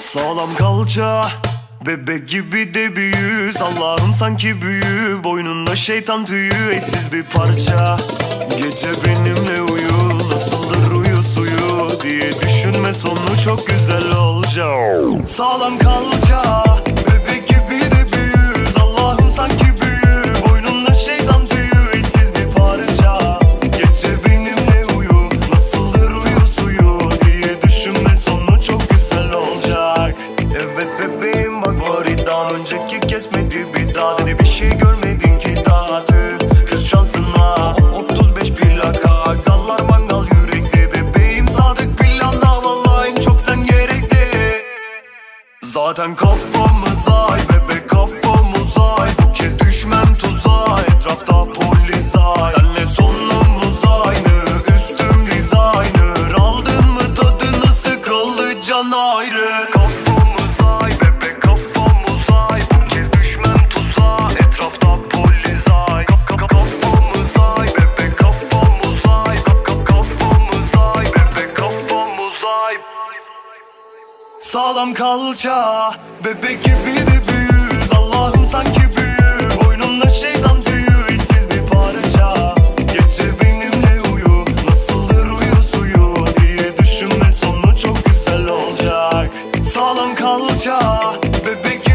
Sağlam kalça Bebek gibi de büyüz Allah'ım sanki büyü Boynunda şeytan tüyü. Eşsiz bir parça Gece benimle uyu. Nasıldır uyu suyu Diye düşünme sonu çok güzel olacak. Sağlam kalça kesmedi bir şey görmedin ki daha tüh Küs şansına 35 plaka Gallar mangal yürekli. Bebeğim sadık planda Vallahi en çok sen gerekli. Zaten kafamız vibe Sağlam kalça Bebek gibi de büyür. Allah'ım sanki büyür. Boynumda şeytan tüyü bir parça. Gece benimle uyu Nasıldır uyu Diye düşünme sonu çok güzel olacak. Sağlam kalça Bebek